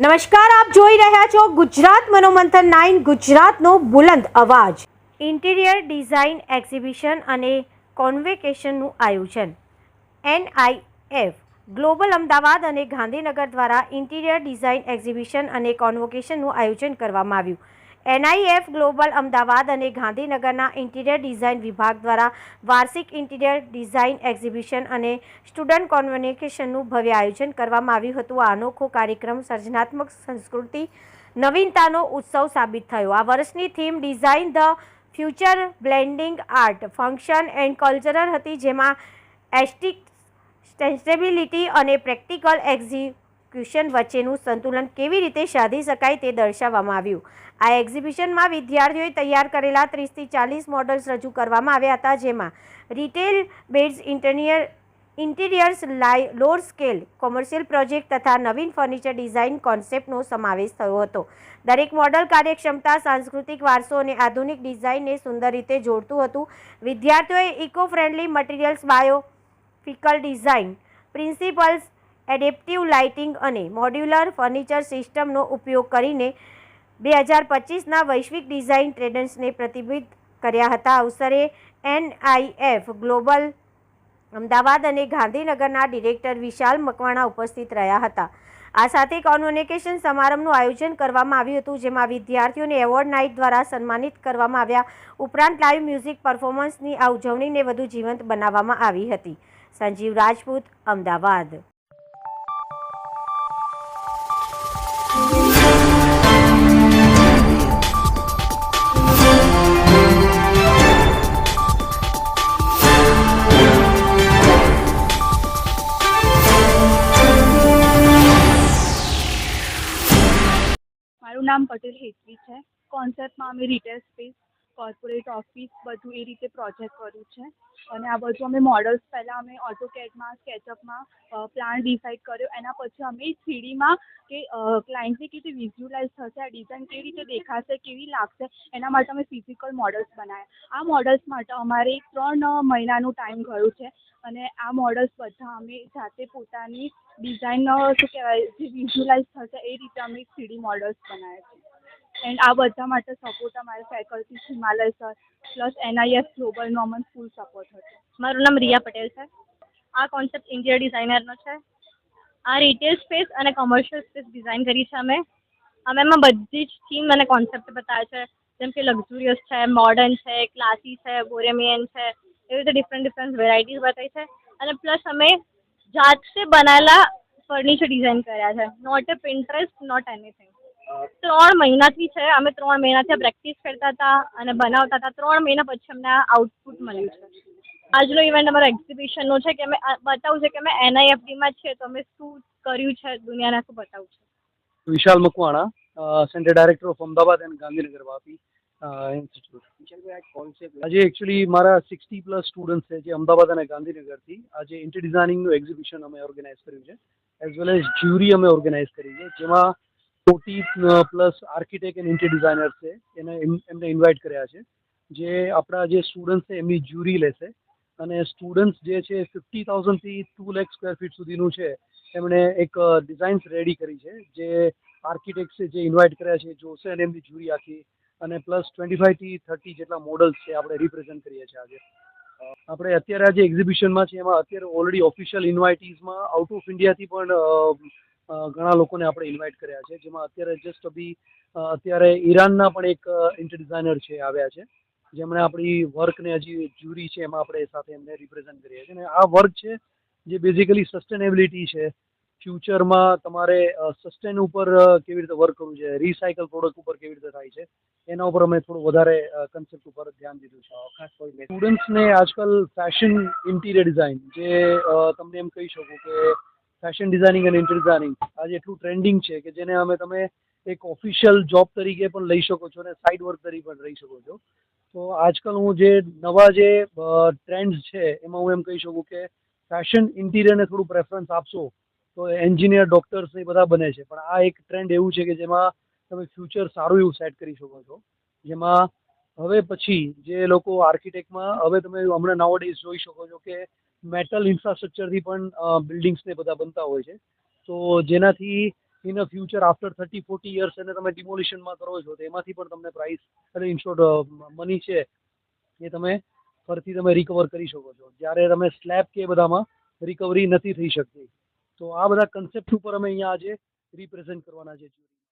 નમસ્કાર, આપ જોઈ રહ્યા છો ગુજરાત મનોમંથન નાઇન, ગુજરાતનો બુલંદ અવાજ. ઇન્ટિરિયર ડિઝાઇન એક્ઝિબિશન અને કોન્વેકેશનનું આયોજન. એનઆઈએફ, ગ્લોબલ અમદાવાદ અને ગાંધીનગર દ્વારા ઇન્ટિરિયર ડિઝાઇન એક્ઝિબિશન અને કોન્વોકેશનનું આયોજન કરવામાં આવ્યું. એનઆઈએફ ગ્લોબલ અમદાવાદ અને ગાંધીનગરના ઇન્ટિરિયર ડિઝાઇન વિભાગ દ્વારા વાર્ષિક ઇન્ટિરિયર ડિઝાઇન એક્ઝિબિશન અને સ્ટુડન્ટ કોન્વોકેશનનું ભવ્ય આયોજન કરવામાં આવ્યું હતું. આ અનોખો કાર્યક્રમ સર્જનાત્મક સંસ્કૃતિ, નવીનતાનો ઉત્સવ સાબિત થયો. આ વર્ષની theme design the future blending art function and cultural હતી, જેમાં એસ્ટિક સ્ટેન્સેબિલિટી અને પ્રેક્ટિકલ એક્ઝિક્યુશન વચ્ચેનું સંતુલન કેવી રીતે સાધી શકાય તે દર્શાવવામાં આવ્યું. આ એક્ઝિબિશનમાં વિદ્યાર્થીઓએ તૈયાર કરેલા ત્રીસથી ચાલીસ મોડલ્સ રજૂ કરવામાં આવ્યા હતા, જેમાં રિટેલ બેડ્સ ઇન્ટરિયર ઇન્ટિરિયર્સ લાઈ લોર સ્કેલ, કોમર્શિયલ પ્રોજેક્ટ તથા નવીન ફર્નિચર ડિઝાઇન કોન્સેપ્ટનો સમાવેશ થયો હતો. દરેક મોડલ કાર્યક્ષમતા, સાંસ્કૃતિક વારસો અને આધુનિક ડિઝાઇનને સુંદર રીતે જોડતું હતું. વિદ્યાર્થીઓએ ઇકો ફ્રેન્ડલી મટીરિયલ્સ, બાયો ફિકલ ડિઝાઇન, પ્રિન્સિપલ્સ એડેપ્ટિવ લાઇટિંગ અને મોડ્યુલર ફર્નિચર સિસ્ટમનો ઉપયોગ કરીને બે હજાર પચીસના વૈશ્વિક ડિઝાઇન ટ્રેન્ડ્સને પ્રતિબિંબિત કર્યા હતા. અવસરે એનઆઈએફ ગ્લોબલ, અમદાવાદ અને ગાંધીનગરના ડિરેક્ટર વિશાલ મકવાણા ઉપસ્થિત રહ્યા હતા. આ સાથે કોમ્યુનિકેશન સમારંભનું આયોજન કરવામાં આવ્યું હતું, જેમાં વિદ્યાર્થીઓને એવોર્ડ નાઇટ દ્વારા સન્માનિત કરવામાં આવ્યા. ઉપરાંત લાઈવ મ્યુઝિક પરફોર્મન્સની આ ઉજવણીને વધુ જીવંત બનાવવામાં આવી હતી. સંજીવ રાજપૂત, અમદાવાદ. મારું નામ પટેલ હેતવી છે. કોન્સેપ્ટમાં અમે રિટેલ સ્પેસ કોર્પોરેટ ઓફિસ બધું એ રીતે પ્રોજેક્ટ કર્યું છે. અને આ બધું અમે મોડલ્સ પહેલાં અમે ઓટોકેડમાં સ્કેચઅપમાં પ્લાન ડિસાઇડ કર્યો. એના પછી અમે થ્રીડીમાં કે ક્લાયન્ટને કેવી રીતે વિઝ્યુલાઇઝ થશે, આ ડિઝાઇન કેવી રીતે દેખાશે, કેવી લાગશે, એના માટે અમે ફિઝિકલ મોડલ્સ બનાવ્યા આ મોડલ્સ માટે અમારે ત્રણ મહિનાનું ટાઈમ ગયું છે. અને આ મોડલ્સ બધા અમે જાતે પોતાની ડિઝાઇન શું કહેવાય, જે વિઝ્યુલાઇઝ થશે, એ રીતે અમે થ્રીડી મોડલ્સ બનાવ્યા છે. એન્ડ આ બધા માટે સપોર્ટ અમારે faculty Himalaya sir plus NIF ગ્લોબલનો અમને ફૂલ સપોર્ટ હતો. મારું નામ રિયા પટેલ છે. આ કોન્સેપ્ટ ઇન્ટિરિયર ડિઝાઇનરનો છે. આ રિટેલ સ્પેસ અને કોમર્શિયલ સ્પેસ ડિઝાઇન કરી છે અમે. અમે એમાં બધી જ થીમ અને કોન્સેપ્ટ બતાવ્યા છે. જેમ કે લક્ઝુરિયસ છે મોડર્ન છે ક્લાસી છે બોરેમિયન છે, એવી રીતે ડિફરન્ટ ડિફરન્ટ વેરાયટીઝ બતાવી છે. અને પ્લસ અમે જાતે બનાવેલા ફર્નિચર ડિઝાઇન કર્યા છે. Not a Pinterest not anything ત્રણ મહિનાથી છે, અમે ત્રણ મહિનાથી પ્રેક્ટિસ કરતા હતા અને બનાવતા હતા. ત્રણ મહિના પછી અમને આઉટપુટ મળ્યું છે. આજનો ઇવેન્ટ અમારો એક્ઝિબિશનનો છે, કે અમે આ બતાવવું છે કે અમે એનઆઈએફટીમાં છીએ તો અમે શું કર્યું છે, દુનિયાને શું બતાવું છે. Vishal Makwana centre director of Ahmedabad and Gandhinagar Vapi institute આજે એકચ્યુઅલી મારા સિક્સટી પ્લસ સ્ટુડન્ટ છે, જે અમદાવાદ અને ગાંધીનગરથી આજે ઇન્ટર ડિઝાઇનિંગનું એક્ઝિબિશન અમે ઓર્ગેનાઇઝ કર્યું છે એઝ વેલ એઝ જ્યુરી અમે ઓર્ગેનાઇઝ કરી છે, જેમાં forty plus architect and inter designer છે. એને એમને ઇન્વાઇટ કર્યા છે. જે આપણા જે સ્ટુડન્ટ છે, એમની જ્યુરી લેશે. અને સ્ટુડન્ટ્સ જે છે ફિફ્ટી થાઉઝન્ડથી ટુ લેખ સ્ક્વેર ફીટ સુધીનું છે. એમણે એક ડિઝાઇન્સ રેડી કરી છે. જે આર્કિટેક્ટ છે, જે ઇન્વાઇટ કર્યા છે, જોશે અને એમની જ્યુરી આખી. અને પ્લસ ટ્વેન્ટી ફાઇવથી થર્ટી જેટલા મોડલ્સ છે, આપણે રિપ્રેઝન્ટ કરીએ છીએ આજે. આપણે અત્યારે આજે એક્ઝિબિશનમાં છે, એમાં અત્યારે ઓલરેડી ઓફિશિયલ ઇન્વાઇટીઝમાં આઉટ ઓફ ઇન્ડિયાથી પણ ઘણા લોકોને આપણે ઇન્વાઇટ કર્યા છે જેમાં અત્યારે જસ્ટ અભી અ, અત્યારે ઈરાનના પણ એક ઇન્ટર ડિઝાઇનર છે આવ્યા છે જેમણે આપણી વર્કને હજી જ્યુરી છે એમાં આપણે સાથે એમને રિપ્રેઝન્ટ કરીએ છીએ. અને આ વર્ક છે જે બેઝિકલી સસ્ટેનેબિલિટી છે. ફ્યુચરમાં તમારે સસ્ટેન ઉપર કેવી રીતે વર્ક કરવું છે રિસાયકલ પ્રોડક્ટ ઉપર કેવી રીતે થાય છે એના ઉપર અમે થોડું વધારે કન્સેપ્ટ ઉપર ધ્યાન દીધું છે. સ્ટુડન્ટ્સને આજકાલ ફેશન ઇન્ટિરિયર ડિઝાઇન જે તમને એમ કહી શકું કે ફેશન ડિઝાઇનિંગ અને ઇન્ટર ડિઝાઇનિંગ આજે એટલું ટ્રેન્ડિંગ છે કે જેને અમે તમે એક ઓફિશિયલ જોબ તરીકે પણ લઈ શકો છો અને સાઇડ વર્ક તરીકે પણ રહી શકો છો. તો આજકાલ હું જે નવા જે ટ્રેન્ડ્સ છે એમાં હું એમ કહી શકું કે ફેશન ઇન્ટિરિયરને થોડું પ્રેફરન્સ આપશો તો એન્જિનિયર ડૉક્ટર્સ એ બધા બને છે. પણ આ એક ટ્રેન્ડ એવું છે કે જેમાં તમે ફ્યુચર સારું એવું સેટ કરી શકો છો. જેમાં હવે પછી જે લોકો આર્કિટેક્ટમાં હવે તમે હમણાં નાવો ડેઝ જોઈ શકો છો કે મેટલ ઇન્ફ્રાસ્ટ્રક્ચરથી પણ બિલ્ડિંગ્સને બધા બનતા હોય છે. તો જેનાથી in a future after thirty forty years એને તમે ડિમોલિશનમાં કરો છો, તો એમાંથી પણ તમને પ્રાઇસ અને ઇન્સ્ટોર્ટ મની છે એ તમે ફરીથી તમે રિકવર કરી શકો છો. જ્યારે તમે સ્લેબ કે બધામાં રિકવરી નથી થઈ શકતી. તો આ બધા કન્સેપ્ટ ઉપર અમે અહીંયા આજે રિપ્રેઝેન્ટ કરવાના છે.